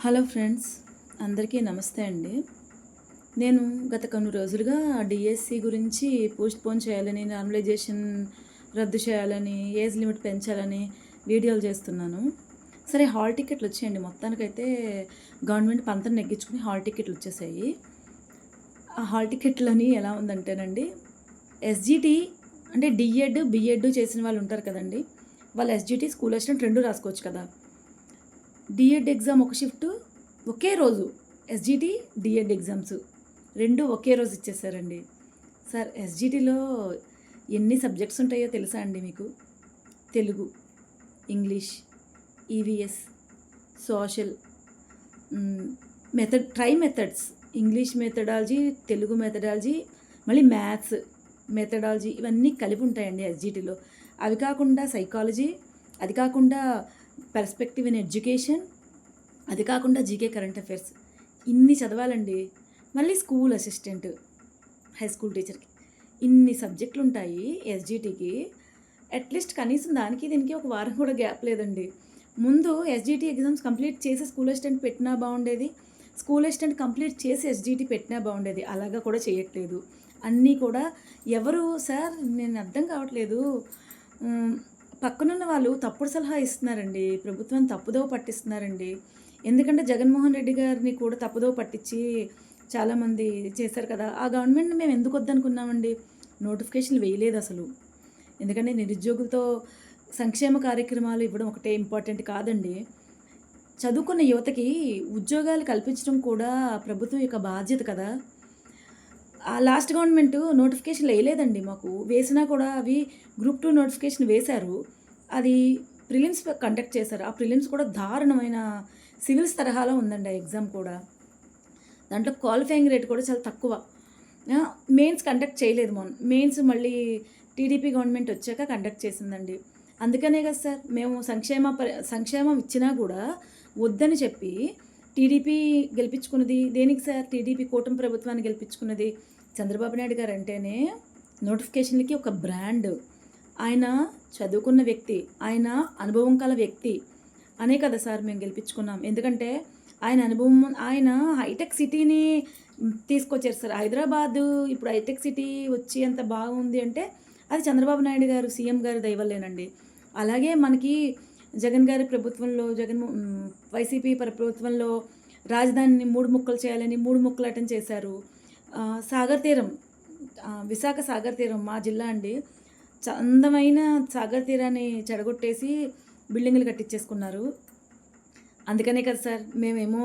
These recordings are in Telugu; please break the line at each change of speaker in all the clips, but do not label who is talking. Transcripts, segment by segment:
హలో ఫ్రెండ్స్ అందరికీ నమస్తే అండి. నేను గత కొన్ని రోజులుగా డిఎస్సి గురించి పోస్ట్ పోన్ చేయాలని నార్మలైజేషన్ రద్దు చేయాలని ఏజ్ లిమిట్ పెంచాలని వీడియోలు చేస్తున్నాను. సరే హాల్ టికెట్లు వచ్చాయండి. మొత్తానికైతే గవర్నమెంట్ పంతం నెగ్గించుకుని హాల్ టికెట్లు వచ్చేసాయి. ఆ హాల్ టికెట్లని ఎలా ఉందంటేనండి ఎస్జిటి అంటే డిఎడ్ బిఎడ్ చేసిన వాళ్ళు ఉంటారు కదండి. వాళ్ళు ఎస్జిటి స్కూల్ అసిస్టెంట్ రెండు రాసుకోవచ్చు కదా. డిఎడ్ ఎగ్జామ్ ఒక షిఫ్ట్ ఒకే రోజు ఎస్జిటి డిఎడ్ ఎగ్జామ్స్ రెండు ఒకే రోజు ఇచ్చేసారండి. సార్ ఎస్జిటిలో ఎన్ని సబ్జెక్ట్స్ ఉంటాయో తెలుసా అండి మీకు? Telugu English EVS social method try methods English methodology Telugu methodology మళ్ళీ మ్యాథ్స్ మెథడాలజీ ఇవన్నీ కలిపి ఉంటాయండి ఎస్జిటిలో అవి కాకుండా సైకాలజీ అది కాకుండా పర్స్పెక్టివ్ ఇన్ ఎడ్యుకేషన్ అది కాకుండా జీకే కరెంట్ అఫైర్స్ ఇన్ని చదవాలండి. మళ్ళీ స్కూల్ అసిస్టెంట్ హై స్కూల్ టీచర్కి ఇన్ని సబ్జెక్టులు ఉంటాయి ఎస్జిటికి అట్లీస్ట్ కనీసం దానికి దీనికి ఒక వారం కూడా గ్యాప్ లేదండి. ముందు ఎస్జిటి ఎగ్జామ్స్ కంప్లీట్ చేసి స్కూల్ అసిస్టెంట్ పెట్టినా బాగుండేది. స్కూల్ అసిస్టెంట్ కంప్లీట్ చేసి ఎస్జిటి పెట్టినా బాగుండేది. అలాగా కూడా చేయట్లేదు. అన్నీ కూడా ఎవరు సార్ నేను అర్థం కావట్లేదు. పక్కనున్న వాళ్ళు తప్పుడు సలహా ఇస్తున్నారండి. ప్రభుత్వం తప్పుదోవ పట్టిస్తున్నారండి. ఎందుకంటే జగన్మోహన్ రెడ్డి గారిని కూడా తప్పుదోవ పట్టించి చాలామంది చేశారు కదా. ఆ గవర్నమెంట్ మేము ఎందుకు వద్దనుకున్నామండి? నోటిఫికేషన్లు వేయలేదు అసలు. ఎందుకంటే నిరుద్యోగులతో సంక్షేమ కార్యక్రమాలు ఇవ్వడం ఒకటే ఇంపార్టెంట్ కాదండి. చదువుకున్న యువతకి ఉద్యోగాలు కల్పించడం కూడా ప్రభుత్వం యొక్క బాధ్యత కదా. ఆ లాస్ట్ గవర్నమెంట్ నోటిఫికేషన్ వేయలేదండి మాకు. వేసినా కూడా అవి గ్రూప్ టూ నోటిఫికేషన్ వేశారు. అది ప్రిలిమ్స్ కండక్ట్ చేశారు. ఆ ప్రిలిమ్స్ కూడా దారుణమైన సివిల్స్ తరహాలో ఉందండి ఆ ఎగ్జామ్ కూడా. దాంట్లో క్వాలిఫైయింగ్ రేట్ కూడా చాలా తక్కువ. మెయిన్స్ కండక్ట్ చేయలేదు మొన్న. మెయిన్స్ మళ్ళీ టీడీపీ గవర్నమెంట్ వచ్చాక కండక్ట్ చేసిందండి. అందుకనే కదా సార్ మేము సంక్షేమ సంక్షేమం ఇచ్చినా కూడా వద్దని చెప్పి టీడీపీ గెలిపించుకున్నది దేనికి సార్? టీడీపీ కూటమి ప్రభుత్వాన్ని గెలిపించుకున్నది చంద్రబాబు నాయుడు గారు అంటేనే నోటిఫికేషన్లకి ఒక బ్రాండ్. ఆయన చదువుకున్న వ్యక్తి ఆయన అనుభవం కల వ్యక్తి అనే కదా సార్ మేము గెలిపించుకున్నాం. ఎందుకంటే ఆయన అనుభవం ఆయన హైటెక్ సిటీని తీసుకొచ్చారు సార్. హైదరాబాదు ఇప్పుడు హైటెక్ సిటీ వచ్చి ఎంత బాగుంది అంటే అది చంద్రబాబు నాయుడు గారు సీఎం గారి దయవల్లేనండి అలాగే మనకి జగన్ గారి ప్రభుత్వంలో జగన్ వైసీపీ ప్రభుత్వంలో రాజధానిని మూడు ముక్కలు చేయాలని మూడు ముక్కలు అటెండ్ చేశారు. సాగర్ తీరం విశాఖ సాగర్ తీరం మా జిల్లా అండి. అందమైన సాగర్ తీరాన్ని చెడగొట్టేసి బిల్డింగులు కట్టించేసుకున్నారు అందుకనే కదా సార్ మేమేమో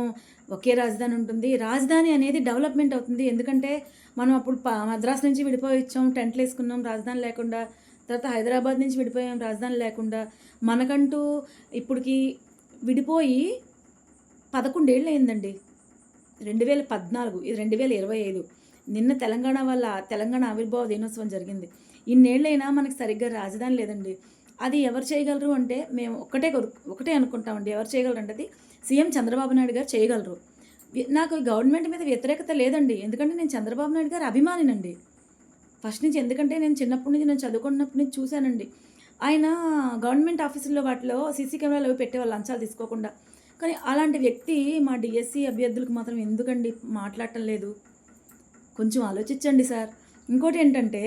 ఒకే రాజధాని ఉంటుంది. రాజధాని అనేది డెవలప్మెంట్ అవుతుంది. ఎందుకంటే మనం అప్పుడు మద్రాసు మద్రాస్ నుంచి విడిపోయి వచ్చాం టెంట్లు వేసుకున్నాం రాజధాని లేకుండా తర్వాత హైదరాబాద్ నుంచి విడిపోయాం రాజధాని లేకుండా. మనకంటూ ఇప్పటికి విడిపోయి పదకొండేళ్ళు అయిందండి రెండు వేల పద్నాలుగు ఇది రెండు వేల ఇరవై ఐదు. నిన్న తెలంగాణ వల్ల తెలంగాణ ఆవిర్భావ దినోత్సవం జరిగింది. ఇన్నేళ్ళైనా మనకి సరిగ్గా రాజధాని లేదండి. అది ఎవరు చేయగలరు అంటే మేము ఒకటే ఒకటే అనుకుంటామండి. ఎవరు చేయగలరు అంటే అది సీఎం చంద్రబాబు నాయుడు గారు చేయగలరు. నాకు గవర్నమెంట్ మీద వ్యతిరేకత లేదండి. ఎందుకంటే నేను చంద్రబాబు నాయుడు గారు అభిమానినండి. ఫస్ట్ నుంచి ఎందుకంటే నేను చిన్నప్పటి నుంచి నేను చదువుకున్నప్పటి నుంచి చూశానండి. ఆయన గవర్నమెంట్ ఆఫీసుల్లో వాటిలో సీసీ కెమెరాలు అవి పెట్టేవాళ్ళు లంచాలు తీసుకోకుండా. కానీ అలాంటి వ్యక్తి మా డిఎస్సి అభ్యర్థులకు మాత్రం ఎందుకండి మాట్లాడటం లేదు? కొంచెం ఆలోచించండి సార్. ఇంకోటి ఏంటంటే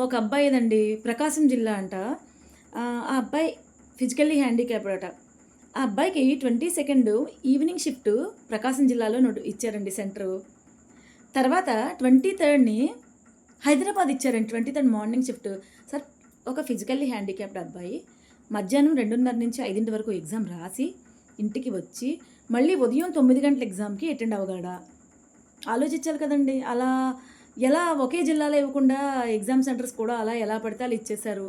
ఒక అబ్బాయి ఏదండి ప్రకాశం జిల్లా అంట. ఆ ఆ అబ్బాయి ఫిజికల్లీ హ్యాండిక్యాప్డ్ అట. ఆ అబ్బాయికి twenty second evening shift Prakasam జిల్లాలో నోటు ఇచ్చారండి సెంటరు. తర్వాత ట్వంటీ థర్డ్ని హైదరాబాద్ ఇచ్చారండి twenty third morning shift. Sir ఒక ఫిజికల్లీ హ్యాండిక్యాప్డ్ అబ్బాయి. మధ్యాహ్నం రెండున్నర నుంచి ఐదింటి వరకు ఎగ్జామ్ రాసి ఇంటికి వచ్చి మళ్ళీ ఉదయం తొమ్మిది గంటల ఎగ్జామ్కి అటెండ్ అవ్వగలడా? ఆలోచించాలి కదండి. అలా ఎలా ఒకే జిల్లాలో ఇవ్వకుండా ఎగ్జామ్ సెంటర్స్ కూడా అలా ఎలా పడితే అలా ఇచ్చేశారు?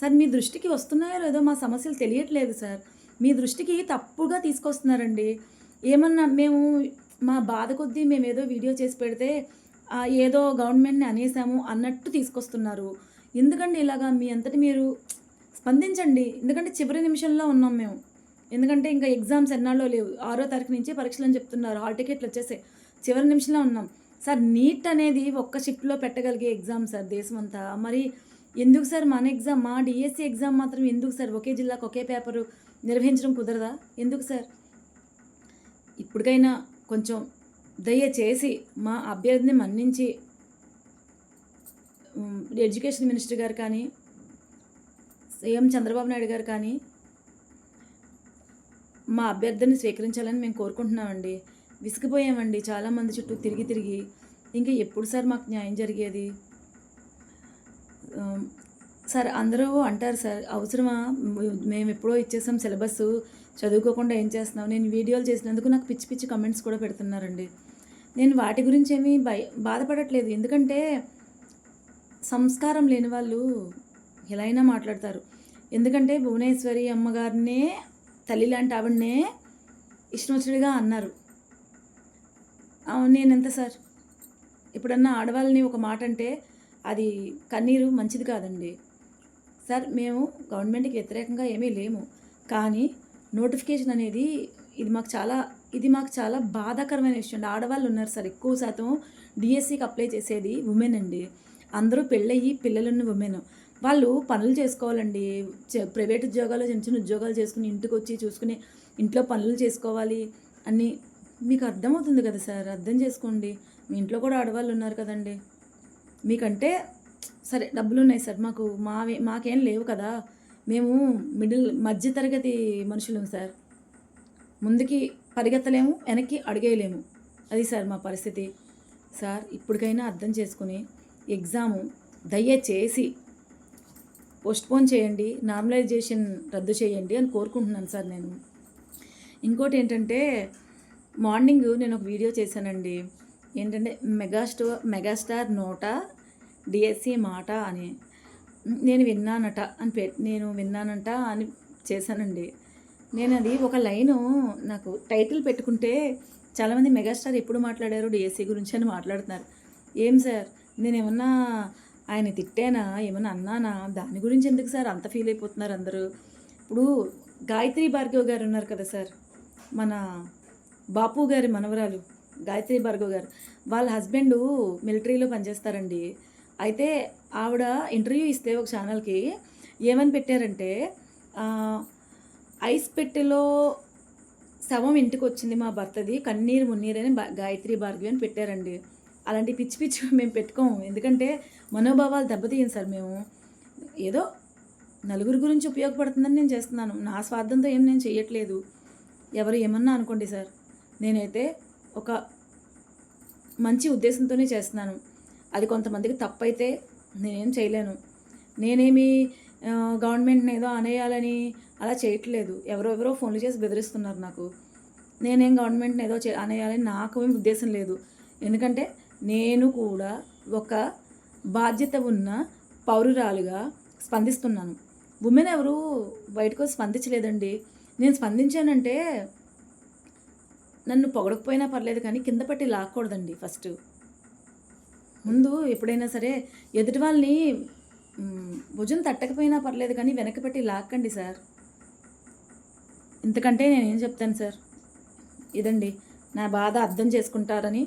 సార్ మీ దృష్టికి వస్తున్నాయో లేదో మా సమస్యలు తెలియట్లేదు సార్. మీ దృష్టికి తప్పుగా తీసుకొస్తున్నారండి. ఏమన్నా మేము మా బాధ కొద్దీ మేము ఏదో వీడియో చేసి పెడితే ఏదో గవర్నమెంట్ని అనేసాము అన్నట్టు తీసుకొస్తున్నారు. ఎందుకండి ఇలాగా? మీ అంతటి మీరు స్పందించండి. ఎందుకంటే చివరి నిమిషంలో ఉన్నాం మేము. ఎందుకంటే ఇంకా ఎగ్జామ్స్ ఎన్నాళ్ళో లేవు. ఆరో తారీఖు నుంచి పరీక్షలు అని చెప్తున్నారు. హాల్ టికెట్లు వచ్చేసాయి. చివరి నిమిషంలో ఉన్నాం. సార్ నీట్ అనేది ఒక్క షిఫ్ట్లో పెట్టగలిగే ఎగ్జామ్ సార్ దేశం అంతా మరి ఎందుకు సార్ మన ఎగ్జామ్? మా డిఎస్సి ఎగ్జామ్ మాత్రం ఎందుకు సార్? ఒకే జిల్లాకు ఒకే పేపరు నిర్వహించడం కుదరదా? ఎందుకు సార్? ఇప్పటికైనా కొంచెం దయచేసి మా అభ్యర్థిని మన్నించి ఎడ్యుకేషన్ మినిస్టర్ గారు కానీ సీఎం చంద్రబాబు నాయుడు గారు కానీ మా అభ్యర్థిని స్వీకరించాలని మేము కోరుకుంటున్నామండి. విసిగిపోయామండి చాలామంది చుట్టూ తిరిగి తిరిగి. ఇంకా ఎప్పుడు సార్ మాకు న్యాయం జరిగేది? సార్ అందరూ అంటారు సార్ అవసరమా? మేము ఎప్పుడో ఇచ్చేసాం సిలబస్. చదువుకోకుండా ఏం చేస్తున్నాం నేను వీడియోలు చేసినందుకు నాకు పిచ్చి పిచ్చి కమెంట్స్ కూడా పెడుతున్నారండి. నేను వాటి గురించి ఏమీ భయ బాధపడట్లేదు. ఎందుకంటే సంస్కారం లేని వాళ్ళు ఎలా అయినా మాట్లాడతారు. ఎందుకంటే భువనేశ్వరి అమ్మగారినే తల్లి లాంటి ఆవిడనే ఇష్టం వచ్చినట్టుగా అన్నారు. అవును నేనెంత సార్? ఇప్పుడన్నా ఆడవాళ్ళని ఒక మాట అంటే అది కన్నీరు మంచిది కాదండి. సార్ మేము గవర్నమెంట్కి వ్యతిరేకంగా ఏమీ లేము. కానీ నోటిఫికేషన్ అనేది ఇది మాకు చాలా ఇది మాకు చాలా బాధాకరమైన విషయం అండి. ఆడవాళ్ళు ఉన్నారు సార్ ఎక్కువ శాతం డిఎస్సికి అప్లై చేసేది ఉమెన్ అండి. అందరూ పెళ్ళయ్యి పిల్లలున్న ఉమెన్ వాళ్ళు పనులు చేసుకోవాలండి. ప్రైవేట్ ఉద్యోగాలు చిన్న చిన్న ఉద్యోగాలు చేసుకుని ఇంటికి వచ్చి చూసుకుని ఇంట్లో పనులు చేసుకోవాలి అని మీకు అర్థమవుతుంది కదా సార్? అర్థం చేసుకోండి. మీ ఇంట్లో కూడా ఆడవాళ్ళు ఉన్నారు కదండి. మీకంటే సరే డబ్బులు ఉన్నాయి సార్ మాకు. మావే మాకేం లేవు కదా. మేము మిడిల్ మధ్యతరగతి మనుషులం సార్. ముందుకి పరిగెత్తలేము వెనక్కి అడిగేయలేము. అది సార్ మా పరిస్థితి. సార్ ఇప్పటికైనా అర్థం చేసుకుని ఎగ్జాము దయచేసి పోస్ట్పోన్ చేయండి నార్మలైజేషన్ రద్దు చేయండి అని కోరుకుంటున్నాను సార్ నేను. ఇంకోటి ఏంటంటే మార్నింగ్ నేను ఒక వీడియో చేశానండి. ఏంటంటే మెగాస్టో మెగాస్టార్ నోట డిఎస్సి మాట అని. నేను విన్నానట అని పె నేను విన్నానంట అని చేశానండి. నేను అది ఒక లైను నాకు టైటిల్ పెట్టుకుంటే చాలామంది మెగాస్టార్ ఎప్పుడు మాట్లాడారు డిఎస్సి గురించి అని మాట్లాడుతున్నారు. ఏం సార్? నేను ఏమన్నా ఆయన తిట్టానా? ఏమన్నా అన్నానా? దాని గురించి ఎందుకు సార్ అంత ఫీల్ అయిపోతున్నారు అందరూ? ఇప్పుడు గాయత్రి భార్గవ్ గారు ఉన్నారు కదా సార్ మన బాపు గారి మనవరాలు గాయత్రి భార్గవ్ గారు. వాళ్ళ హస్బెండ్ మిలిటరీలో పనిచేస్తారండి. అయితే ఆవిడ ఇంటర్వ్యూ ఇస్తే ఒక ఛానల్కి ఏమని పెట్టారంటే ఐస్ పెట్టెలో శవం ఇంటికి వచ్చింది మా భర్తది కన్నీరు మున్నీరు బా- గాయత్రి భార్గవి అని పెట్టారండి. అలాంటి పిచ్చి పిచ్చి మేము పెట్టుకోము. ఎందుకంటే మనోభావాలు దెబ్బతీయం సార్ మేము. ఏదో నలుగురు గురించి ఉపయోగపడుతుందని నేను చేస్తున్నాను. నా స్వార్థంతో ఏం నేను చేయట్లేదు ఎవరు ఏమన్నా అనుకోండి సార్. నేనైతే ఒక మంచి ఉద్దేశంతోనే చేస్తున్నాను. అది కొంతమందికి తప్పైతే నేనేం చేయలేను. నేనేమి గవర్నమెంట్ని ఏదో అనేయాలని అలా చేయట్లేదు. ఎవరెవరో ఫోన్లు చేసి బెదిరిస్తున్నారు నాకు. నేనేం గవర్నమెంట్ని ఏదో చే అనేయాలని నాకు ఏం ఉద్దేశం లేదు. ఎందుకంటే నేను కూడా ఒక బాధ్యత ఉన్న పౌరురాలుగా స్పందిస్తున్నాను. ఉమెన్ ఎవరు బయటకు స్పందించలేదండి. నేను స్పందించానంటే నన్ను పొగడకపోయినా పర్లేదు కానీ కింద పట్టి లాక్కూడదండి ఫస్ట్. ముందు ఎప్పుడైనా సరే ఎదుటి వాళ్ళని భుజం తట్టకపోయినా పర్లేదు కానీ వెనక పెట్టి లాక్కండి సార్. ఇంతకంటే నేనేం చెప్తాను సార్? ఇదండి. నా బాధ అర్థం చేసుకుంటారని